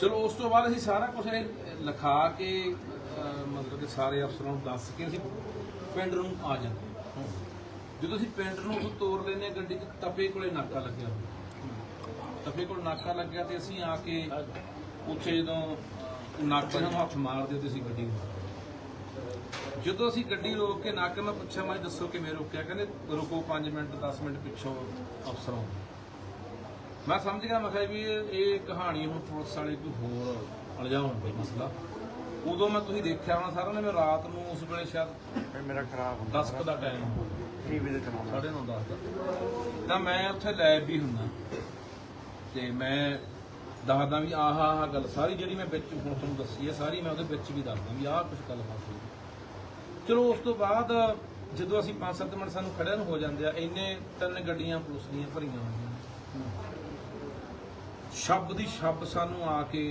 ਚਲੋ ਉਸ ਤੋਂ ਬਾਅਦ ਅਸੀਂ ਸਾਰਾ ਕੁਝ ਲਿਖਾ ਕੇ ਮਤਲਬ ਕਿ ਸਾਰੇ ਅਫਸਰਾਂ ਨੂੰ ਦੱਸ ਕੇ ਅਸੀਂ ਪਿੰਡ ਨੂੰ ਆ ਜਾਂਦੇ ਹਾਂ। ਜਦੋਂ ਅਸੀਂ ਪਿੰਡ ਨੂੰ ਉੱਥੋਂ ਤੋਰ ਲੈਨੇ ਗੱਡੀ 'ਚ ਟੱਪੇ ਕੋਲੇ ਨਾਕਾ ਲੱਗਿਆ ਹੋਇਆ। ਟੱਪੇ ਕੋਲ ਨਾਕਾ ਲੱਗਿਆ ਤੇ ਅਸੀਂ ਆ ਕੇ ਉੱਥੇ ਜਦੋਂ ਨਾਕੇ ਨੂੰ ਹੱਥ ਮਾਰਦੇ ਤੇ ਅਸੀਂ ਗੱਡੀ ਨੂੰ। ਜਦੋਂ ਅਸੀਂ ਗੱਡੀ ਰੋਕ ਕੇ ਨਾਕੇ ਮੈਂ ਪੁੱਛਿਆ ਮੈਂ ਦੱਸੋ ਕਿਵੇਂ ਰੋਕਿਆ ਕਹਿੰਦੇ ਰੁਕੋ 5 ਮਿੰਟ 10 ਮਿੰਟ ਪਿੱਛੋਂ ਅਫਸਰ ਆਉਂਦੇ ਮੈਂ ਸਮਝ ਗਿਆ ਮੈਂ ਕਿਹਾ ਵੀ ਇਹ ਕਹਾਣੀ ਹੁਣ ਪੁਲਿਸ ਵਾਲੇ ਕੋਈ ਹੋਰ ਅਲਝਾਉਣ ਕੋਈ ਮਸਲਾ। ਉਦੋਂ ਮੈਂ ਤੁਸੀਂ ਦੇਖਿਆ ਹੋਣਾ ਸਾਰਿਆਂ ਨੇ ਮੈਂ ਰਾਤ ਨੂੰ ਉਸ ਵੇਲੇ ਸ਼ਾਇਦ ਮੇਰਾ ਖਰਾਬ ਹੁੰਦਾ 10 ਕੁ ਦਾ ਟਾਈਮ ਟੀਵੀ ਦੇ ਚਲਾਉਂਦਾ ਸਾਢੇ ਨੌ ਦਸ ਦਾ। ਤਾਂ ਮੈਂ ਉੱਥੇ ਲੈਬ ਵੀ ਹੁੰਦਾ। ਤੇ ਮੈਂ ਦੱਸਦਾ ਵੀ ਆਹ ਆਹ ਗੱਲ ਸਾਰੀ ਜਿਹੜੀ ਮੈਂ ਵਿੱਚ ਹੁਣ ਤੁਹਾਨੂੰ ਦੱਸੀ ਹੈ ਸਾਰੀ ਮੈਂ ਉਹਦੇ ਵਿੱਚ ਵੀ ਦੱਸਦਾ ਵੀ ਆਹ ਕੁਝ ਗੱਲ ਹੋਈ ਚਲੋ ਉਸ ਤੋਂ ਬਾਅਦ ਜਦੋਂ ਅਸੀਂ 5-7 ਮਿੰਟ ਸਾਨੂੰ ਖੜਿਆਂ ਨੂੰ ਹੋ ਜਾਂਦੇ ਆ ਇੰਨੇ ਤਿੰਨ ਗੱਡੀਆਂ ਪੁਲਿਸ ਦੀਆਂ ਭਰੀਆਂ ਹੋਈਆਂ। ਸ਼ਬਦ ਦੀ ਸ਼ਬਦ ਸਾਨੂੰ ਆ ਕੇ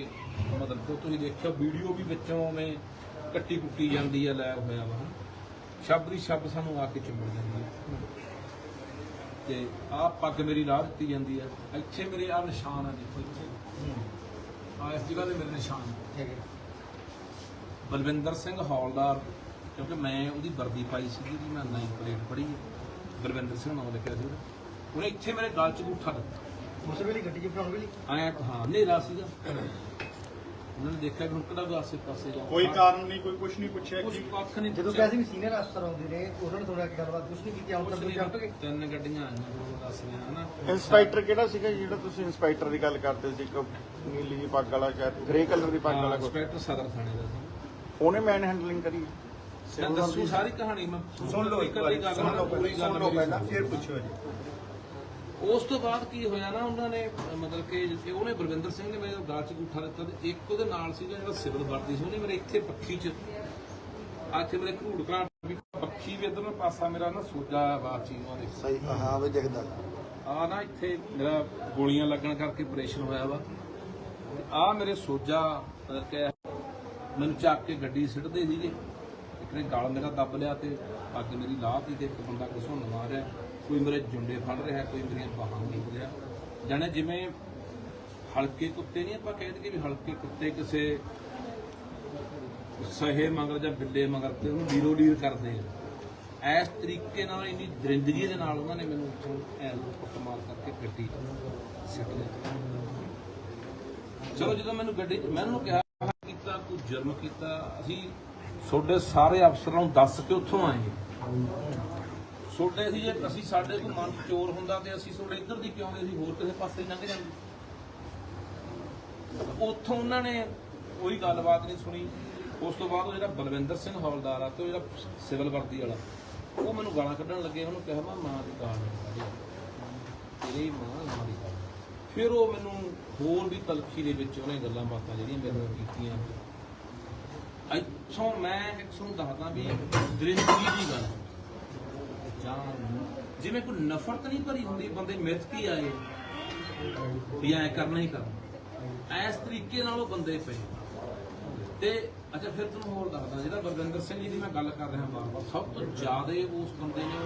ਮਤਲਬ ਕਿ ਤੁਸੀਂ ਦੇਖਿਓ ਵੀਡੀਓ ਵੀ ਵਿੱਚੋਂ ਉਵੇਂ ਕੱਟੀ ਕੁੱਟੀ ਜਾਂਦੀ ਹੈ ਲੈ ਹੋਇਆ ਵਾ। ਸ਼ਬਦ ਦੀ ਸ਼ਬਦ ਸਾਨੂੰ ਆ ਕੇ ਚਿੰਬੜ ਜਾਂਦੀ ਹੈ ਤੇ ਆਹ ਪੱਗ ਮੇਰੀ ਲਾ ਦਿੱਤੀ ਜਾਂਦੀ ਹੈ ਇੱਥੇ ਮੇਰੇ ਆ ਨਿਸ਼ਾਨ ਆ ਦੇਖੋ ਇੱਥੇ। ਆ ਇਸ ਜਗ੍ਹਾ ਤੇ ਮੇਰੇ ਨਿਸ਼ਾਨ ਆ। ਬਲਵਿੰਦਰ ਸਿੰਘ ਹੌਲਦਾਰ ਕਿਉਂਕਿ ਮੈਂ ਉਹਦੀ ਵਰਦੀ ਪਾਈ ਸੀ ਜਿਹਦੀ ਮੈਂ ਨਾਈਨ ਪਲੇਟ ਪੜ੍ਹੀ ਹੈ। ਬਲਵਿੰਦਰ ਸਿੰਘ ਨਾਮ ਲਿਖਿਆ ਸੀ ਉਹਨੇ ਇੱਥੇ ਮੇਰੇ ਗਲ 'ਚ ਅੰਗੂਠਾ ਦਿੱਤਾ। ਉਸ ਵੇਲੇ ਗੱਡੀ 'ਚ ਬਿਠਾਉਣ ਵੇਲੇ। ਆਇਆ ਹਾਂ ਹਨੇਰਾ ਸੀਗਾ। ਉਹਨਾਂ ਨੇ ਦੇਖਿਆ ਕਿ ਹੁਣ ਕਿਹੜਾ ਆਸੇ ਪਾਸੇ ਜਾ। ਕੋਈ ਕਾਰਨ ਨਹੀਂ ਕੋਈ ਕੁਝ ਨਹੀਂ ਪੁੱਛਿਆ ਕੁਛ ਕਿ ਕੱਖ ਨਹੀਂ ਜਦੋਂ ਪੁੱਛਿਆ। ਕਿਹਾ ਸੀ ਵੀ ਸੀਨੀਅਰ ਅਫਸਰ ਆਉਂਦੇ ਨੇ ਉਹਨਾਂ ਨੇ ਕੀ ਗੱਲਬਾਤ ਕੁਝ ਨਹੀਂ ਕੀਤੀ ਆਉਂ ਕੁਛ ਨਹੀਂ, ਜੰਪ ਗਏ ਤਿੰਨ ਗੱਡੀਆਂ ਆਈਆਂ ਉਹ ਦੱਸ ਰਿਹਾ ਹਨਾ। ਇੰਸਪੈਕਟਰ ਕਿਹੜਾ ਸੀਗਾ ਜਿਹੜਾ ਤੁਸੀਂ ਇੰਸਪੈਕਟਰ ਦੀ ਗੱਲ ਕਰਦੇ ਸੀ? ਇੱਕ ਨੀਲੀ ਜਿਹੀ ਪੱਗ ਵਾਲਾ ਸ਼ਾਇਦ ਗ੍ਰੇ ਕਲਰ ਦੀ ਪੱਗ ਵਾਲਾ ਕੋਈ। ਇੰਸਪੈਕਟਰ ਸਦਰ ਥਾਣੇ ਦਾ ਸੀ। ਉਹਨੇ ਮੈਨ ਹੈਂਡਲਿੰਗ ਕਰੀ। ਮੈਂ ਦੱਸੂ ਸਾਰੀ ਕਹਾਣੀ ਮੈਂ ਸੁਣ ਲਓ ਇੱਕ ਵਾਰੀ ਗੱਲ ਸੁਣ ਲਓ ਪੂਰੀ ਗੱਲ ਪਹਿਲਾਂ। ਫਿਰ ਪੁੱਛੋ ਜੀ। ਉਸ ਤੋਂ ਬਾਅਦ ਕੀ ਹੋਇਆ ਨਾ ਉਹਨਾਂ ਨੇ ਮਤਲਬ ਕਿ ਉਹਨੇ ਬਲਵਿੰਦਰ ਸਿੰਘ ਨੇ ਮੇਰੇ ਗਾਲ 'ਚ ਗੁੱਠਾ ਦਿੱਤਾ ਤੇ ਇੱਕ ਉਹਦੇ ਨਾਲ ਸੀਗਾ ਜਿਹੜਾ ਸਿਵਲ ਵਰਦੀ ਸੀ ਉਹਨੇ ਮੇਰੇ ਇੱਥੇ ਪੱਖੀ 'ਚ ਆ ਇੱਥੇ ਮੇਰੇ ਘੂੜ ਘਾਟ ਵੀ ਪੱਖੀ ਵੀ ਇਧਰਲਾ ਪਾਸਾ ਮੇਰਾ ਨਾ ਸੋਜਾ ਬਾਤ ਚੀਜ਼ ਉਹ ਦੇਖ ਸਹੀ ਹਾਂ ਵੀ ਦਿਖਦਾ। ਆ ਨਾ ਇੱਥੇ ਮੇਰਾ ਗੋਲੀਆਂ ਲੱਗਣ ਕਰਕੇ ਆਪਰੇਸ਼ਨ ਹੋਇਆ ਵਾ। ਆ ਮੇਰੇ ਸੋਜਾ ਮਤਲਬ ਕਿ ਮੈਨੂੰ ਚੱਕ ਕੇ ਗੱਡੀ ਸਿੱਟਦੇ ਸੀਗੇ। ਇੱਕ ਨੇ ਗਲ ਮੇਰਾ ਦੱਬ ਲਿਆ ਤੇ ਪੱਗ ਮੇਰੀ ਲਾਹਤੀ ਤੇ ਇੱਕ ਬੰਦਾ ਘਸੁੰਨ ਮਾਰਿਆ ਕੋਈ ਮੇਰੇ ਜੁੰਡੇ ਫੜ ਰਿਹਾ, ਕੋਈ ਮੇਰੀਆਂ ਬਾਹਾਂ ਨੂੰ ਰਿਹਾ ਜਾਣੇ ਜਿਵੇਂ ਹਲਕੇ ਕੁੱਤੇ ਨਹੀਂ ਆਪਾਂ ਕਹਿ ਦਈਏ ਵੀ ਹਲਕੇ ਕੁੱਤੇ ਕਿਸੇ ਸਹੇ ਮਗਰ ਜਾਂ ਬਿੱਲੇ ਮਗਰ ਤੇ ਉਹਨੂੰ ਲੀਰੋ ਲੀਰ ਕਰਦੇ ਆ। ਇਸ ਤਰੀਕੇ ਨਾਲ ਇੰਨੀ ਦਰਿੰਦਗੀ ਦੇ ਨਾਲ ਉਹਨਾਂ ਨੇ ਮੈਨੂੰ ਉੱਥੋਂ ਐਲ ਕੁੱਟਮਾਰ ਕਰਕੇ ਗੱਡੀ 'ਚ ਸਿੱਟ ਲਿਆ। ਚਲੋ ਜਦੋਂ ਮੈਨੂੰ ਗੱਡੀ ਮੈਂ ਉਹਨੂੰ ਕਿਹਾ, ਕੀਤਾ, ਤੂੰ ਜੁਰਮ ਕੀਤਾ, ਅਸੀਂ ਤੁਹਾਡੇ ਸਾਰੇ ਅਫਸਰਾਂ ਨੂੰ ਦੱਸ ਕੇ ਉੱਥੋਂ ਆਏ ਤੁਹਾਡੇ ਸੀ ਜੇ ਅਸੀਂ ਸਾਡੇ ਕੋਈ ਮਨ ਚੋਰ ਹੁੰਦਾ ਤੇ ਅਸੀਂ ਤੁਹਾਡੇ ਇੱਧਰ ਦੀ ਕਿਉਂ ਆਉਂਦੇ ਸੀ ਹੋਰ ਕਿਸੇ ਪਾਸੇ ਲੰਘ ਜਾਂਦੇ। ਉੱਥੋਂ ਉਹਨਾਂ ਨੇ ਕੋਈ ਗੱਲਬਾਤ ਨਹੀਂ ਸੁਣੀ। ਉਸ ਤੋਂ ਬਾਅਦ ਉਹ ਜਿਹੜਾ ਬਲਵਿੰਦਰ ਸਿੰਘ ਹੌਲਦਾਰ ਆ ਤੇ ਉਹ ਜਿਹੜਾ ਸਿਵਲ ਵਰਦੀ ਵਾਲਾ, ਉਹ ਮੈਨੂੰ ਗਾਲਾਂ ਕੱਢਣ ਲੱਗੇ। ਉਹਨੂੰ ਕਿਹਾ, ਮੈਂ ਮਾਂ ਦੀ ਗਾਲ ਨਹੀਂ ਤੇਰੀ ਮਾਂ ਮਾਂ ਦੀ ਗਾਲ ਫਿਰ ਉਹ ਮੈਨੂੰ ਹੋਰ ਵੀ ਤਲਖੀ ਦੇ ਵਿੱਚ ਉਹਨੇ ਗੱਲਾਂ ਬਾਤਾਂ ਜਿਹੜੀਆਂ ਮੇਰੇ ਨਾਲ ਕੀਤੀਆਂ। ਸੋ ਮੈਂ ਇੱਕ ਨੂੰ ਦੱਸਦਾ ਵੀ ਦਰਿੰਦਗੀ ਦੀ ਗੱਲ। ਜਾਂ ਜਿਵੇਂ ਕੋਈ ਨਫ਼ਰਤ ਨਹੀਂ ਭਰੀ ਹੁੰਦੀ, ਬੰਦੇ ਮਿੱਥ ਕੀ ਆਏ? ਵੀ ਐ ਕਰਨਾ ਹੀ ਕਰਨਾ। ਇਸ ਤਰੀਕੇ ਨਾਲ ਉਹ ਬੰਦੇ ਪਏ। ਤੇ ਅੱਛਾ, ਫਿਰ ਤੁਹਾਨੂੰ ਹੋਰ ਦੱਸਦਾ, ਜਿਹੜਾ ਬਲਵਿੰਦਰ ਸਿੰਘ ਜੀ ਦੀ ਮੈਂ ਗੱਲ ਕਰ ਰਿਹਾ ਬਾਰ-ਬਾਰ ਸਭ ਤੋਂ ਜ਼ਿਆਦਾ ਉਸ ਬੰਦੇ ਨੇ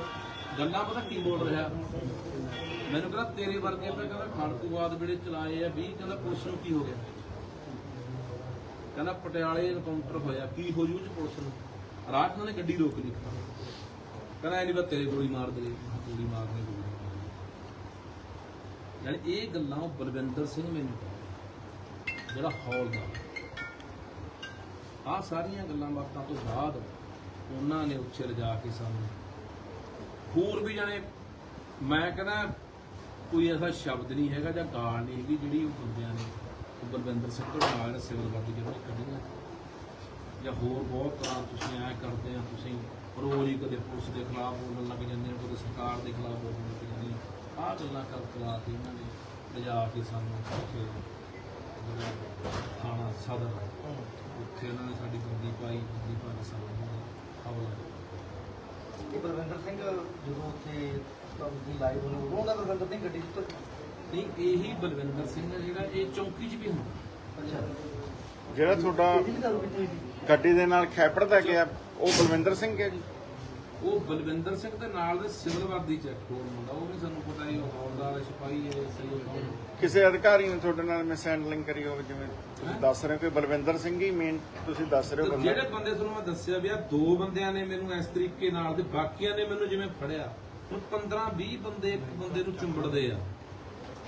ਗੱਲਾਂ ਪਤਾ ਕੀ ਬੋਲ ਰਿਹਾ? ਮੈਨੂੰ ਕਹਿੰਦਾ, ਤੇਰੇ ਵਰਗੇ ਤਾਂ ਕਹਿੰਦਾ ਖਾੜਕੂਵਾਦ ਵੇਲੇ ਚਲਾਏ ਆ 20 ਕਹਿੰਦਾ ਪੁਲਿਸ ਨੂੰ, ਕੀ ਹੋ ਗਿਆ? ਕਹਿੰਦਾ ਪਟਿਆਲੇ ਇਨਕਾਊਂਟਰ ਹੋਇਆ ਕੀ ਹੋ ਜੂ ਚ ਪੁਲਿਸ ਨੂੰ? ਰਾਤ ਨੂੰ ਉਹਨੇ ਗੱਡੀ ਰੋਕ ਲਈ। ਕਹਿੰਦਾ ਐ ਨਹੀਂ ਬਸ ਤੇਰੇ ਗੋਲੀ ਮਾਰ ਦੇ ਗੋਲੀ ਮਾਰਨੇ ਗੋਲੀ ਮਾਰਨੀ। ਯਾਨੀ ਇਹ ਗੱਲਾਂ ਉਹ ਬਲਵਿੰਦਰ ਸਿੰਘ ਮੈਨੂੰ ਕਹਿੰਦਾ, ਜਿਹੜਾ ਹੌਲਦਾਰ ਆ ਸਾਰੀਆਂ ਗੱਲਾਂ ਬਾਤਾਂ ਤੋਂ ਬਾਅਦ ਉਹਨਾਂ ਨੇ ਉੱਥੇ ਲਿਜਾ ਕੇ ਸਾਨੂੰ ਹੋਰ ਵੀ ਜਾਣੇ ਮੈਂ ਕਹਿੰਦਾ ਕੋਈ ਐਸਾ ਸ਼ਬਦ ਨਹੀਂ ਹੈਗਾ ਜਾਂ ਗਾਲ ਨਹੀਂ ਹੈਗੀ ਜਿਹੜੀ ਉਹ ਬੰਦਿਆਂ ਨੇ ਬਲਵਿੰਦਰ ਸਿੰਘ ਤੋਂ ਨਾਲ ਸਿਵਲ ਵਰਦੀ ਜਿਹੜੇ ਕੱਢੀਆਂ ਜਾਂ ਹੋਰ ਬਹੁਤ ਤਰ੍ਹਾਂ ਤੁਸੀਂ ਐ ਕਰਦੇ ਆ, ਤੁਸੀਂ ਰੋਜ਼ ਹੀ ਕਦੇ ਪੁਲਿਸ ਦੇ ਖਿਲਾਫ ਬੋਲਣ ਲੱਗ ਜਾਂਦੇ ਹੋ, ਕਦੇ ਸਰਕਾਰ ਦੇ ਖਿਲਾਫ ਬੋਲਣ ਲੱਗ ਜਾਂਦੇ ਹੋ। ਆਹ ਗੱਲਾਂ ਕਰ ਕਰਾ ਕੇ ਇਹਨਾਂ ਨੇ ਲਿਜਾ ਕੇ ਸਾਨੂੰ ਉੱਥੇ ਥਾਣਾ ਸਦਰ, ਉੱਥੇ ਉਹਨਾਂ ਨੇ ਸਾਡੀ ਬੰਦੀ ਪਾਈ, ਬੰਦੀ ਪਾ ਸਾਨੂੰ ਹਵਾਲਾ ਇਹ ਬਲਵਿੰਦਰ ਸਿੰਘ, ਜਦੋਂ ਉੱਥੇ ਤੁਹਾਨੂੰ ਲਾਈਵ ਹੋਣੇ ਉਦੋਂ ਬਲਵਿੰਦਰ ਸਿੰਘ ਗੱਡੀ 'ਚ ਨਹੀਂ ਇਹੀ ਬਲਵਿੰਦਰ ਸਿੰਘ ਜਿਹੜਾ ਇਹ ਚੌਂਕੀ 'ਚ ਵੀ ਹੁੰਦਾ। ਅੱਛਾ। ਜਿਹੜਾ ਤੁਹਾਡਾ ਗੱਡੀ ਦੇ ਨਾਲ ਖੈਪੜ ਦਾ ਗਿਆ ਉਹ ਬਲਵਿੰਦਰ ਸਿੰਘ ਹੈ ਜੀ? ਉਹ ਬਲਵਿੰਦਰ ਸਿੰਘ ਦੇ ਨਾਲ ਦੇ ਸਿਵਲ ਵਰਦੀ ਚੈੱਕ ਹੋਰ ਮੁੰਡਾ ਉਹ ਵੀ ਸਾਨੂੰ ਪਤਾ ਹੀ ਉਹ ਹੌਲਦਾਰ ਹੈ, ਸਿਪਾਹੀ ਹੈ ਸਹੀ ਹੈ ਕਿਸੇ ਅਧਿਕਾਰੀ ਨੇ ਤੁਹਾਡੇ ਨਾਲ ਮਿਸ ਹੈਂਡਲਿੰਗ ਕਰੀ ਹੋਵੇ ਜਿਵੇਂ ਤੁਸੀਂ ਦੱਸ ਰਹੇ ਹੋ ਕਿ ਬਲਵਿੰਦਰ ਸਿੰਘ ਹੀ ਮੇਨ ਤੁਸੀਂ ਦੱਸ ਰਹੇ ਹੋ ਬੰਦਾ। ਜਿਹੜੇ ਬੰਦੇ ਤੁਹਾਨੂੰ ਮੈਂ ਦੱਸਿਆ ਵੀ ਆ ਦੋ ਬੰਦਿਆਂ ਨੇ ਮੈਨੂੰ ਇਸ ਤਰੀਕੇ ਨਾਲ ਤੇ ਬਾਕੀਆਂ ਨੇ ਮੈਨੂੰ ਜਿਵੇਂ ਫੜਿਆ ਹੁਣ 15 20 ਬੰਦੇ ਇੱਕ ਬੰਦੇ ਨੂੰ ਚੁੰਬੜਦੇ ਆ।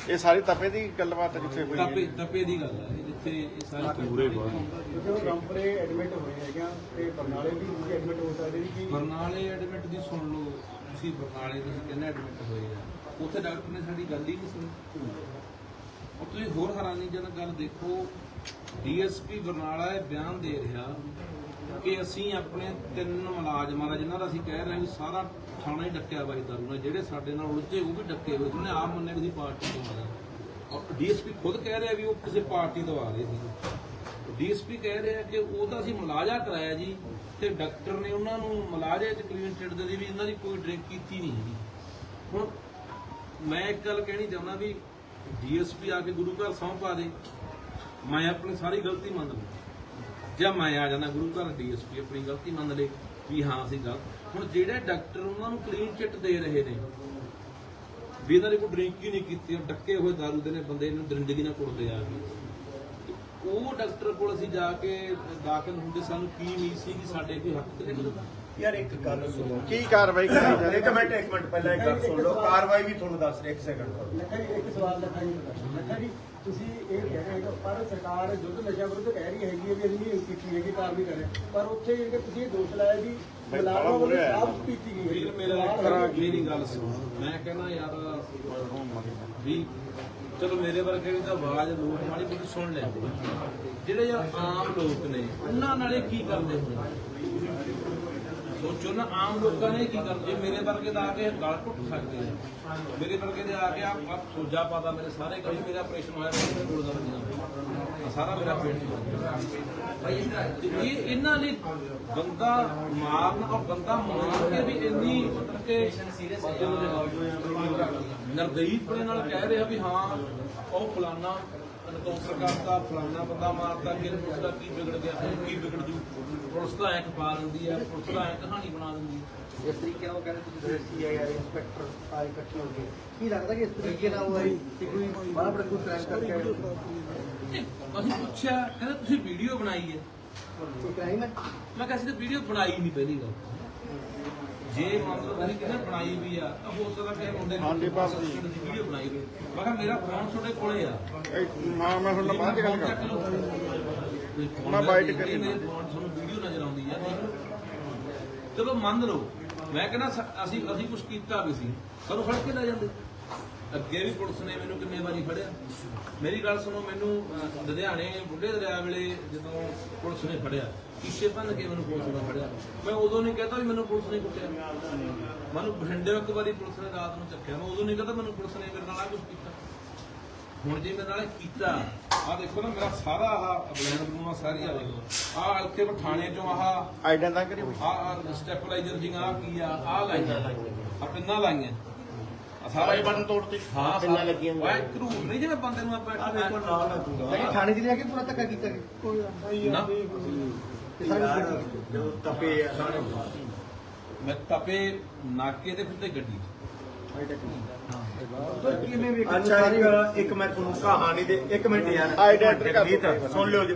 ਇਹ ਸਾਰੀ ਤਪੇ ਦੀ ਗੱਲਬਾਤ ਜਿੱਥੇ ਹੋਈ ਹੈ। ਟੱਪੇ ਦੀ ਗੱਲ ਹੈ ਜਿੱਥੇ ਇਹ ਸਾਰੀ ਪੂਰੇ ਉਹ ਰਾਮਪੁਰੇ ਐਡਮਿਟ ਹੋਏ ਹੈਗੇ ਆ ਤੇ ਬਰਨਾਲੇ ਵੀ ਤੁਸੀਂ ਐਡਮਿਟ ਹੋ ਸਕਦੇ ਕਿ ਬਰਨਾਲੇ ਐਡਮਿਟ ਦੀ ਸੁਣ ਲਓ ਤੁਸੀਂ ਬਰਨਾਲੇ ਤੁਸੀਂ ਕਹਿੰਦੇ ਐਡਮਿਟ ਹੋਏ ਆ। ਉੱਥੇ ਡਾਕਟਰ ਨੇ ਸਾਡੀ ਗੱਲ ਹੀ ਨਹੀਂ ਸੁਣੀ। ਉਹ ਤੁਸੀਂ ਹੋਰ ਹੈਰਾਨੀਜਨਕ ਗੱਲ ਦੇਖੋ ਡੀਐਸਪੀ ਬਰਨਾਲਾ ਇਹ ਬਿਆਨ ਦੇ ਰਿਹਾ ਕਿ ਅਸੀਂ ਆਪਣੇ ਤਿੰਨ ਮੁਲਾਜ਼ਮਾਂ ਦਾ ਜਿਨ੍ਹਾਂ ਦਾ ਅਸੀਂ ਕਹਿ ਰਹੇ ਹਾਂ ਵੀ ਸਾਰਾ ਥਾਣਾ ਹੀ ਡੱਕਿਆ ਬਾਈ ਦਾਰੂ ਨਾਲ ਜਿਹੜੇ ਸਾਡੇ ਨਾਲ ਉਲਝੇ ਉਹ ਵੀ ਡੱਕੇ ਹੋਏ ਸੀ ਉਹਨੇ ਆਪ ਮੰਨਿਆ ਵੀ ਅਸੀਂ ਪਾਰਟੀ ਤੋਂ ਆ ਰਹੇ ਔਰ ਡੀਐਸਪੀ ਖੁਦ ਕਹਿ ਰਿਹਾ ਵੀ ਉਹ ਕਿਸੇ ਪਾਰਟੀ ਤੋਂ ਆ ਰਹੇ ਸੀ। ਡੀਐਸਪੀ ਕਹਿ ਰਿਹਾ ਕਿ ਉਹ ਤਾਂ ਅਸੀਂ ਮੁਲਾਜ਼ਾ ਕਰਾਇਆ ਜੀ, ਤੇ ਡਾਕਟਰ ਨੇ ਉਹਨਾਂ ਨੂੰ ਮੁਲਾਜ਼ੇ ਚ ਕਲੀਨ ਚਿੱਟ ਦੇ ਦੀ ਵੀ ਇਹਨਾਂ ਦੀ ਕੋਈ ਡਰਿੰਕ ਕੀਤੀ ਨਹੀਂ ਹੈਗੀ। ਹੁਣ ਮੈਂ ਇੱਕ ਗੱਲ ਕਹਿਣੀ ਚਾਹੁੰਦਾ ਵੀ ਡੀਐਸਪੀ ਆ ਕੇ ਗੁਰੂ ਘਰ ਸਹੁੰ ਪਾ ਦੇ, ਮੈਂ ਆਪਣੀ ਸਾਰੀ ਗਲਤੀ ਮੰਨ ਲਵਾਂ ਜਾਂ ਮੈਂ ਆ ਜਾਂਦਾ ਗੁਰੂ ਘਰ ਡੀਐਸਪੀ, ਆਪਣੀ ਗਲਤੀ ਮੰਨ ਲੇ ਵੀ ਹਾਂ ਅਸੀਂ ਗਲਤ। ਹੁਣ ਜਿਹੜੇ ਡਾਕਟਰ ਉਹਨਾਂ ਨੂੰ ਕਲੀਨ ਚਿੱਟ ਦੇ ਰਹੇ ਨੇ, ਵੀ ਇਹਨਾਂ ਨੇ ਕੋਈ ਡਰਿੰਕ ਹੀ ਨਹੀਂ ਕੀਤੀ, ਉਹ ਡੱਕੇ ਹੋਏ ਦਾਰੂ ਦੇ ਨੇ, ਬੰਦੇ ਨੂੰ ਦਰਿੰਦਗੀ ਨਾਲ ਕੁੱਟਦੇ ਆ। ਗਏ ਉਹ ਡਾਕਟਰ ਕੋਲ ਅਸੀਂ ਜਾ ਕੇ ਦਾਖਲ ਹੁੰਦੇ ਸਾਨੂੰ ਕੀ ਉਮੀਦ ਸੀ ਕਿ ਸਾਡੇ ਕੋਈ ਹੱਕ ਤੇ ਨਹੀਂ ਯਾਰ ਇੱਕ ਗੱਲ ਸੁਣੋ। ਕੀ ਕਾਰਵਾਈ ਕੀਤੀ ਜਾ ਰਹੀ ਇੱਕ ਮਿੰਟ ਇੱਕ ਮਿੰਟ ਪਹਿਲਾਂ ਇੱਕ ਗੱਲ ਸੁਣ ਲਓ। ਕਾਰਵਾਈ ਵੀ ਤੁਹਾਨੂੰ ਦੱਸ ਰਿਹਾ ਇੱਕ ਸੈਕਿੰਡ ਲੱਖਾ ਜੀ ਇੱਕ ਸਵਾਲ ਲੱਖਾ ਜੀ ਲੱਖਾ ਜੀ ਤੁਸੀਂ ਇਹ ਕਹਿ ਰਹੇ ਹੋ ਪਰ ਸਰਕਾਰ ਯੁੱਧ ਨਸ਼ਾ ਵਿਰੁੱਧ ਕਹਿ ਰਹੀ ਹੈਗੀ ਵੀ ਅਸੀਂ ਨਹੀਂ ਕੀਤੀ ਹੈਗੀ ਕਾਰਵਾਈ ਕਰ ਰਹੇ ਪਰ ਉੱਥੇ ਜਿਹੜੇ ਤੁਸੀਂ ਇਹ ਦੋਸ਼ ਲਾਇਆ ਵੀ ਬੜਾ ਵੱਲੋਂ। ਸ਼ਰਾਬ ਪੀਤੀ ਗਈ ਹੈ। ਮੇਰਾ ਮੇਰੀ ਗੱਲ ਸੁਣ। ਮੈਂ ਕਹਿੰਦਾ ਯਾਰ ਵੀ ਚਲੋ ਮੇਰੇ ਵਰਗੇ ਵੀ ਤਾਂ ਆਵਾਜ਼ ਲੋਕ ਮਾੜੀ ਮੋਟੀ ਸੁਣ ਲੈਂਦੇ ਜਿਹੜੇ ਯਾਰ ਆਮ ਲੋਕ ਨੇ, ਉਹਨਾਂ ਨਾਲੇ ਕੀ ਕਰਦੇ ਹੋਣਗੇ ਸੋਚੋ ਨਾ, ਆਮ ਲੋਕਾਂ ਨੇ ਕੀ ਕਰਦੇ? ਮੇਰੇ ਵਰਗੇ ਦਾ ਆ ਕੇ ਗਲ ਘੁੱਟ ਸਕਦੇ ਨੇ। ਮੇਰੇ ਵਰਗੇ ਦੇ ਆ ਕੇ ਆ ਸੋਜਾ ਪਾਦਾ ਮੇਰੇ ਸਾਰੇ ਕਈ ਮੇਰਾ ਆਪਰੇਸ਼ਨ ਹੋਇਆ, ਮੇਰੇ ਕੋਲ ਦਾ ਵੱਜਣਾ ਸਾਰਾ ਮੇਰਾ ਪੇਟ ਤੇ ਇਹ ਇਹਨਾਂ ਨੇ ਬੰਦਾ ਮਾਰਨ ਔਰ ਬੰਦਾ ਮਾਰ ਕੇ ਵੀ ਇੰਨੀ ਕਿ ਨਰਦਈਪਣੇ ਨਾਲ ਕਹਿ ਰਿਹਾ ਵੀ ਹਾਂ ਉਹ ਫਲਾਨਾ ਐਨਕਾਊਂਟਰ ਕਰਤਾ ਫਲਾਨਾ ਬੰਦਾ ਮਾਰਤਾ ਕਿ ਪੁਲਿਸ ਦਾ ਕੀ ਵਿਗੜ ਗਿਆ ਹੁਣ ਕੀ ਵਿਗੜ ਜੂ? ਪੁਲਿਸ ਤਾਂ ਐਂ ਪਾ ਦਿੰਦੀ ਹੈ ਪੁਲਿਸ ਤਾਂ ਐਂ ਕਹਾਣੀ ਬਣਾ ਦਿੰਦੀ ਹੈ ਇਸ ਤਰੀਕੇ ਨਾਲ ਉਹ ਕਹਿੰਦੇ ਤੁਸੀਂ ਸੀਆਈਆਰ ਇੰਸਪੈਕਟਰ ਆਏ ਇਕੱਠੇ ਹੋ ਗਏ ਕੀ ਲੱਗਦਾ ਕਿ ਇਸ ਤਰੀਕੇ ਨਾਲ ਉਹ ਆਈ ਕਿ ਕੋਈ ਬੜਾ ਬੜਾ ਕੋਈ ਕ੍ਰਾਈਮ ਕਰਕੇ ਅਸੀਂ ਪੁੱਛਿਆ ਕਹਿੰਦਾ ਤੁਸੀਂ ਵੀਡੀਓ ਬਣਾਈ ਹੈ। ਕੋਈ ਕ੍ਰਾਈਮ ਹੈ? ਮੈਂ ਕਿਹਾ ਅਸੀਂ ਤਾਂ ਵੀਡੀਓ ਬਣਾਈ ਨਹੀਂ ਪਹਿਲੀ ਗੱਲ। ਜੇ ਮੰਨ ਲਓ ਤੁਸੀਂ ਕਹਿੰਦੇ ਬਣਾਈ ਵੀ ਆ ਤਾਂ ਹੋ ਸਕਦਾ ਕਿ ਮੁੰਡੇ ਨੇ ਹਾਂਜੀ, ਬਸ। ਜੀ। ਵੀਡੀਓ ਬਣਾਈ ਹੋਵੇ। ਮੈਂ ਕਿਹਾ ਮੇਰਾ ਫੋਨ ਤੁਹਾਡੇ ਕੋਲੇ ਆ। ਇਹ ਨਾ ਮੈਂ ਹੁਣ ਬਾਅਦ ਚ ਗੱਲ ਚੱਕ ਕਰਾਂ ਲਓ। ਮੈਂ ਬਾਈਟ ਮੇਰੇ ਕਰੀ ਨਾ। ਫੋਨ ਤੁਹਾਨੂੰ ਵੀਡੀਓ ਨਜ਼ਰ ਆਉਂਦੀ ਆ। ਚਲੋ ਮੰਨ ਲਓ। ਮੈਂ ਕਹਿੰਦਾ ਅਸੀਂ ਅਸੀਂ ਕੁਝ ਕੀਤਾ ਵੀ ਸੀ। ਸਾਨੂੰ ਫੜ ਕੇ ਲੈ ਜਾਂਦੇ। ਅੱਗੇ ਵੀ ਪੁਲਿਸ ਨੇ ਮੈਨੂੰ ਕਿੰਨੇ ਵਾਰੀ ਫੜਿਆ। ਮੇਰੀ ਗੱਲ ਸੁਣੋ ਮੈਨੂੰ ਅਹ, ਲੁਧਿਆਣੇ ਬੁੱਢੇ ਦਰਿਆ ਵੇਲੇ ਜਦੋਂ ਪੁਲਿਸ ਨੇ ਫੜਿਆ ਸ਼ੀਸ਼ੇ ਭੰਨ ਕੇ ਮੈਨੂੰ ਪੁਲਿਸ ਨੇ ਫੜਿਆ। ਮੈਂ ਉਦੋਂ ਨਹੀਂ ਕਹਤਾ ਵੀ ਮੈਨੂੰ ਪੁਲਿਸ ਨੇ ਕੁੱਟਿਆ। ਮੈਨੂੰ ਬਠਿੰਡੇ ਇੱਕ ਵਾਰੀ ਪੁਲਿਸ ਨੇ ਰਾਤ ਨੂੰ ਚੱਕਿਆ। ਮੈਂ ਉਦੋਂ ਨਹੀਂ ਕਹਤਾ ਮੈਨੂੰ ਪੁਲਿਸ ਨੇ ਮੇਰੇ ਨਾਲ ਆ ਕੁਝ ਕੀਤਾ। ਹੁਣ ਜੇ ਮੇਰੇ ਨਾਲ ਇਹ ਕੀਤਾ ਆ ਦੇਖੋ ਨਾ ਮੇਰਾ ਸਾਰਾ ਆਹ ਬਲੈਂਡ ਬਲੂਆ ਸਾਰੀ ਆ ਦੇਖੋ। ਆ ਇੱਥੇ ਪਠਾਣੇ ਚੋਂ ਆਹ ਆਈਡੈਂਟਾ ਕਰੀ ਆ ਸਟੈਪਲਾਈਜ਼ਰ ਜੀ ਆ ਕੀ ਆ? ਆ ਲਾਈਆਂ। ਆ ਪਿੰਨਾਂ ਲਾਈਆਂ। ਸਾਰਾ ਇਹ ਬਟਨ ਤੋੜਤੇ। ਹਾਂ ਪਿੰਨਾਂ ਲੱਗੀਆਂ ਹੋਈਆਂ ਕਰੂ ਨਹੀਂ ਜਿਵੇਂ ਬੰਦੇ ਨੂੰ ਆਪਾਂ ਆ ਦੇਖੋ ਨਾਲ ਹੈ ਤੂੰ ਲੇਕਿਨ ਥਾਣੇ 'ਚ ਲਿਆ ਕੇ ਪੂਰਾ ਧੱਕਾ ਕੀਤਾ ਗਿਆ। ਨਾ। ਕਿ ਸਾਰੇ ਯਾਰ ਜਦੋਂ ਤਪੇ ਆ ਸਾਰੇ ਮੈਂ ਤਪੇ ਨਾਕੇ ਦੇ ਫਿਰ ਤੇ ਗੱਡੀ ਅੱਛਾ ਇੱਕ ਇੱਕ ਮੈਂ ਤੁਹਾਨੂੰ ਕਹਾਣੀ ਦੇ ਇੱਕ ਮਿੰਟ ਯਾਰ। ਸੁਣ ਲਿਓ ਜੀ।